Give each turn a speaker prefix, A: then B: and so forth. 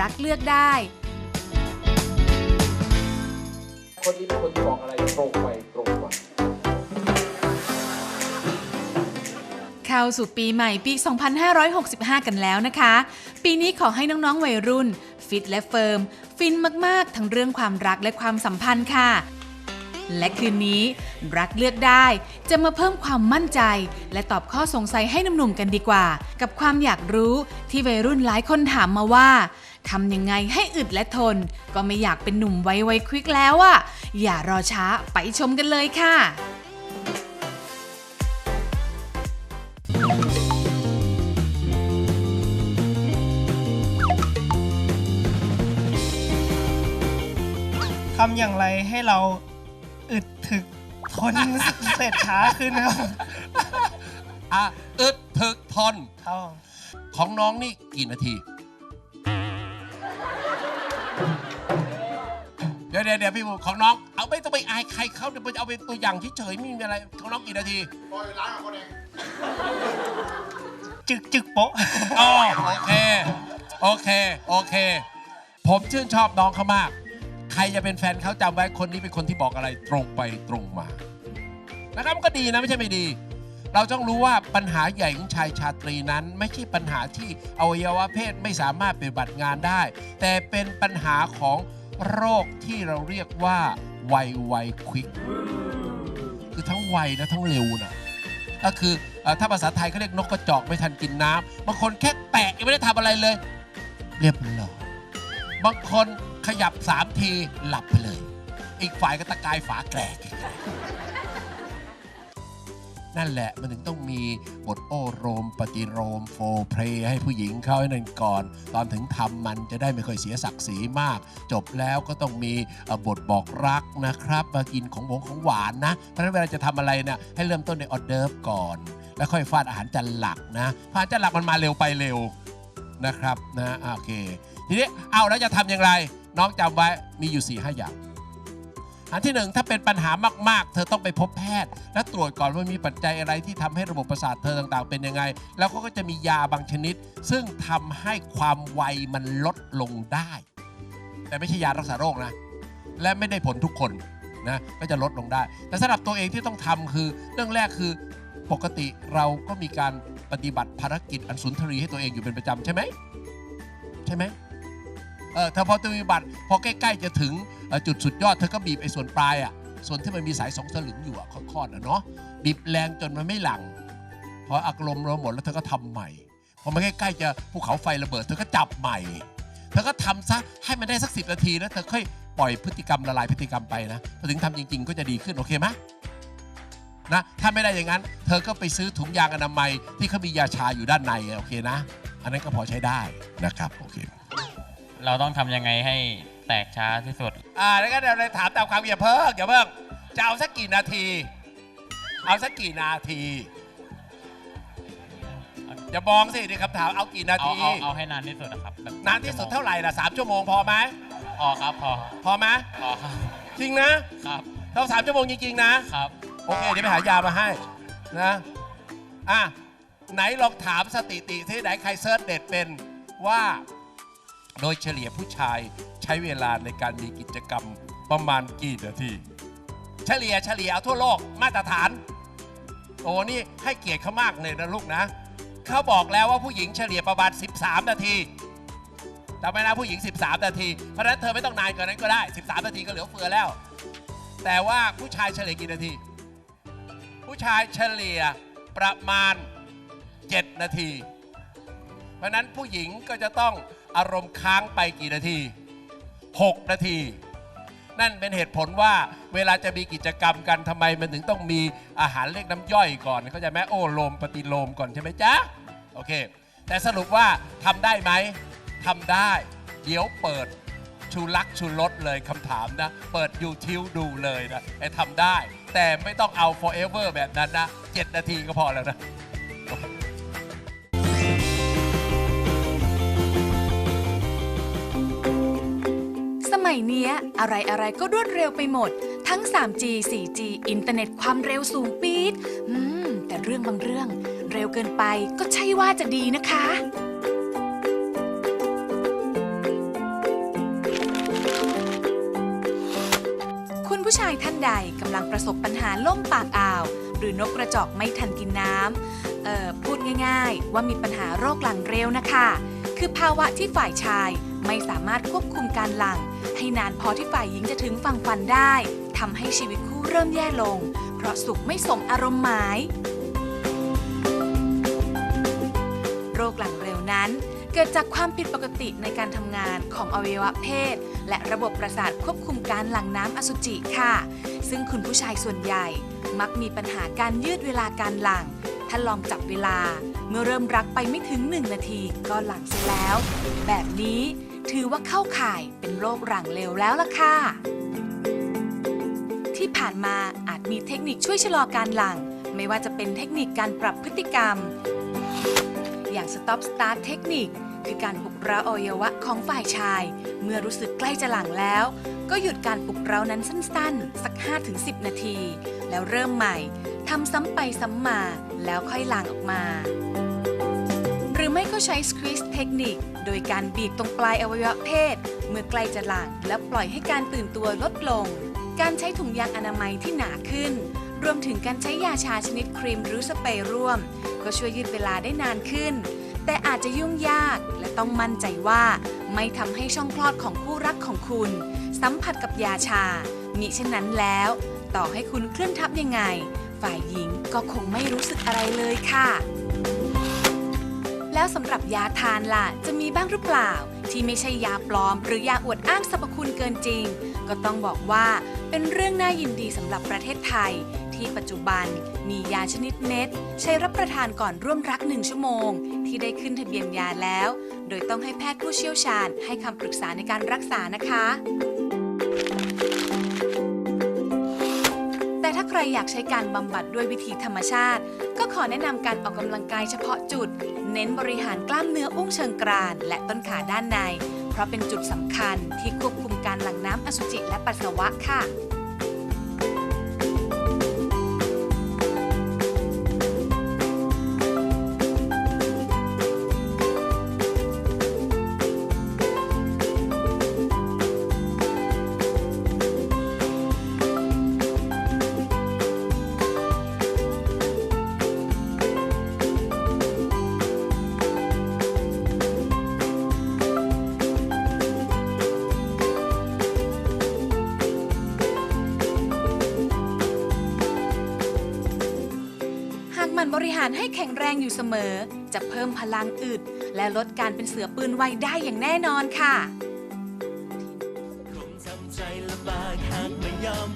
A: รักเลือกได้
B: คนนี้เป็นคนที่บอกอะไรตรงไปตรงมา
A: เข้าสู่ปีใหม่ปี 2565 กันแล้วนะคะ ปีนี้ขอให้น้องๆวัยรุ่น ฟิตและเฟิร์ม ฟินมากๆ ทั้งเรื่องความรักและความสัมพันธ์ค่ะ และคืนนี้รักเลือกได้จะมาเพิ่มความมั่นใจ และตอบข้อสงสัยให้หนุ่มๆกันดีกว่า กับความอยากรู้ที่วัยรุ่นหลายคนถามมาว่า ทำยังไงให้อึดและทน ก็ไม่อยากเป็นหนุ่มไวไวควิกแล้วอะอย่ารอช้าไปชมกันเลยค่ะ
C: ทำอย่างไรให้เราอึดถึกทนเสร็จช้าขึ้นครับ
D: อะอึดถึกทน
C: ครับ
D: ของน้องนี่กี่นาที เดี๋ยวเดี๋ยวเดี๋ยวพี่บูของน้องเอาไม่ต้องไปอายใครเขาเดี๋ยวเอาเป็นตัวอย่างเฉยๆไม่มีอะไรของน้องกี่นาที
C: จึกจึกโปะ
D: อ๋อโอเค โอเค โอเค ผมชื่นชอบน้องเขามาก ใครจะเป็นแฟนเขาจำไว้คนนี้เป็นคนที่บอกอะไรตรงไปตรงมา นะครับมันก็ดีนะไม่ใช่ไม่ดี เราต้องรู้ว่าปัญหาใหญ่ของชายชาตรีนั้น ไม่ใช่ปัญหาที่อวัยวะเพศไม่สามารถปฏิบัติงานได้ แต่เป็นปัญหาของ โรคที่เราเรียกว่าไวไวควิกคือทั้งไวและทั้งเร็วนะก็คืออถ้าภาษาไทยเขาเรียกนกกระจอกไม่ทันกินน้ำบางคนแค่แตะยังไม่ได้ทำอะไรเลย เรียบร้อยบางคนขยับสามทีหลับไปเลย อีกฝ่ายก็ตะกายฝาแกรก นั่นแหละมันถึงต้องมีบทโอโรม ปฏิโรมโฟเพลให้ผู้หญิงเขาให้นั่นก่อน ตอนถึงทำมันจะได้ไม่ค่อยเสียศักดิ์ศรีมาก จบแล้วก็ต้องมีบทบอกรักนะครับมากินของหวงของหวานนะ เพราะฉะนั้นเวลาจะทำอะไรเนี่ยให้เริ่มต้นในออเดิร์ฟก่อน แล้วค่อยฟาดอาหารจานหลักนะอาหารจานหลักมันมาเร็วไปเร็วนะครับนะโอเค ทีนี้เอาแล้วจะทำอย่างไร น้องจำไว้มีอยู่4ี่ห้าอย่าง อันที่หนึ่งถ้าเป็นปัญหามากๆ เธอต้องไปพบแพทย์ และตรวจก่อนว่ามีปัจจัยอะไรที่ทำให้ระบบประสาทเธอต่างๆ เป็นยังไง แล้วเขาก็จะมียาบางชนิด ซึ่งทำให้ความไวมันลดลงได้ แต่ไม่ใช่ยารักษาโรคนะ และไม่ได้ผลทุกคนนะก็จะลดลงได้ แต่สำหรับตัวเองที่ต้องทำคือ เรื่องแรกคือปกติเราก็มีการปฏิบัติภารกิจอันสุนทรีให้ตัวเองอยู่เป็นประจำใช่ไหมใช่ไหมเออถ้าพอตัวมีบัตรพอใกล้ๆจะถึง จุดสุดยอดเธอก็บีบไอ้ส่วนปลายอะส่วนที่มันมีสายสองสลึงอยู่อะค่อนๆอะเนาะบีบแรงจนมันไม่หลังพออารมณ์เราหมดแล้วเธอก็ทำใหม่พอมาใกล้ๆจะภูเขาไฟระเบิดเธอก็จับใหม่เธอก็ทำซะให้มันได้สักสินาทีแล้วเธอค่อยปล่อยพฤติกรรมละลายพฤติกรรมไปนะพอถึงทำจริง ๆ ก็จะดีขึ้นโอเคไหมนะถ้าไม่ได้อย่างนั้น เธอก็ไปซื้อถุงยางอนามัยที่เขามียาชาอยู่ด้านในโอเคนะ อันนั้นก็พอใช้ได้นะครับโอเค
E: เราต้องทำยังไงให้ ตกช้าที่สุด
D: อ่าแล้วก็เดี๋ยวเลยถามตามความอย่าเพิ่งอย่าเพิ่งจะเอาสักกี่นาที เอาสักกี่นาที อย่ามองสินี่คำถามเอากี่นา
E: เอา
D: ที
E: เอาเอาให้นานที่สุดนะครับแบบ
D: นานที่สุดเท่าไหร่ล่ะสามชั่วโมงพอไหม
E: พอครับพอ
D: พอไหม
E: พอครับ
D: จริงนะครับเราสามชั่วโมงจริงๆนะ ครับโอเคเดี๋ยวไปหายามาให้นะ อะ ไหนลองถามสถิติที่ไหนใครเซิร์ชเด็ดเป็นว่า โดยเฉลี่ยผู้ชาย ใช้เวลาในการมีกิจกรรมประมาณกี่นาที เฉลี่ยเฉลี่ยเอาทั่วโลกมาตรฐาน โอ้นี่ให้เกียรติเขามากเลยนะลูกนะ เขาบอกแล้วว่าผู้หญิงเฉลี่ยประมาณ 13 นาทีจำไว้นะผู้หญิง 13 นาที เพราะฉะนั้นเธอไม่ต้องนานกว่านั้นก็ได้ 13 นาทีก็เหลือเฟือแล้ว แต่ว่าผู้ชายเฉลี่ยกี่นาที ผู้ชายเฉลี่ยประมาณ 7 นาที เพราะฉะนั้นผู้หญิงก็จะต้องอารมณ์ค้างไปกี่นาที 6 นาที นั่นเป็นเหตุผลว่าเวลาจะมีกิจกรรมกันทำไมมันถึงต้องมีอาหารเรียกน้ำย่อยก่อนเข้าใจไหมโอ้โลมปฏิโลมก่อนใช่ไหมจ๊ะโอเค แต่สรุปว่าทำได้ไหมทำได้ เดี๋ยวเปิดชูลักชูรสเลยคำถามนะ เปิด YouTube ดูเลยนะไอ้ทำได้ แต่ไม่ต้องเอา forever แบบนั้นนะ 7 นาทีก็พอแล้วนะ
A: มัเนี้ย อะไรอะไรก็รวดเร็วไปหมด ทั้ง 3G 4G อินเทอร์เน็ตความเร็วสูงปี๊ดอืม แต่เรื่องบางเรื่อง เร็วเกินไปก็ใช่ว่าจะดีนะคะคุณผู้ชายท่านใดกำลังประสบปัญหาล่มปากอ่าว หรือนกกระจอกไม่ทันกินน้ำเอ่อพูดง่ายๆ ว่ามีปัญหาโรคหลังเร็วนะคะ คือภาวะที่ฝ่ายชาย ไม่สามารถควบคุมการหลัง ให้นานพอที่ฝ่ายหญิงจะถึงฝั่งฝันได้ทำให้ชีวิตคู่เริ่มแย่ลง เพราะสุขไม่สมอารมณ์หมาย โรคหลังเร็วนั้น เกิดจากความผิดปกติในการทำงานของอวัยวะเพศ และระบบประสาทควบคุมการหลั่งน้ำอสุจิค่ะ ซึ่งคุณผู้ชายส่วนใหญ่ มักมีปัญหาการยืดเวลาการหลั่งถ้าลองจับเวลาเมื่อเริ่มรักไปไม่ถึง 1 นาทีก็หลังเสร็จแล้ว แบบนี้ ถือว่าเข้าข่ายเป็นโรคหลังเร็วแล้วล่ะค่ะ ที่ผ่านมาอาจมีเทคนิคช่วยชะลอการหลั่งไม่ว่าจะเป็นเทคนิคการปรับพฤติกรรม อย่าง Stop Start เทคนิคคือการปลุกเร้าอวัยวะของฝ่ายชาย เมื่อรู้สึกใกล้จะหลังแล้ว ก็หยุดการปลุกเร้านั้นสั้นๆ สัก 5-10 นาที แล้วเริ่มใหม่ทำซ้ำไปซ้ำมาแล้วค่อยหลังออกมา หรือไม่ก็ใช้ Squeeze คนิค โดยการบีบตรงปลายอวัยวะเพศ เมื่อใกล้จะหลังแล้วปล่อยให้การตื่นตัวลดลง การใช้ถุงยางอนามัยที่หนาขึ้น รวมถึงการใช้ยาชาชนิดครีมหรือสเปรย์ร่วม ก็ช่วยยืดเวลาได้นานขึ้น แต่อาจจะยุ่งยากและต้องมั่นใจว่า ไม่ทำให้ช่องคลอดของคู่รักของคุณ สัมผัสกับยาชา มิเช่นนั้นแล้ว ต่อให้คุณเคลื่อนทับยังไง ฝ่ายหญิงก็คงไม่รู้สึกอะไรเลยค่ะ แล้วสำหรับยาทานล่ะ จะมีบ้างหรือเปล่า ที่ไม่ใช่ยาปลอม หรือยาอวดอ้างสรรพคุณเกินจริง ก็ต้องบอกว่าเป็นเรื่องน่ายินดีสำหรับประเทศไทย ที่ปัจจุบันมียาชนิดเม็ด ใช้รับประทานก่อนร่วมรักหนึ่งชั่วโมง ที่ได้ขึ้นทะเบียนยาแล้ว โดยต้องให้แพทย์ผู้เชี่ยวชาญ ให้คำปรึกษาในการรักษานะคะแต่ถ้าใครอยากใช้การบำบัดด้วยวิธีธรรมชาติ ก็ขอแนะนำการออกกำลังกายเฉพาะจุด เน้นบริหารกล้ามเนื้ออุ้งเชิงกราน และต้นขาด้านใน เพราะเป็นจุดสำคัญที่ควบคุมการหลั่งน้ำอสุจิและปัสสาวะค่ะาหมันบริหารให้แข็งแรงอยู่เสมอ จะเพิ่มพลังอึด และลดการเป็นเสือปืนไวได้อย่างแน่นอนค่ะ
F: คงทำใจลำบากหากไม่ยอม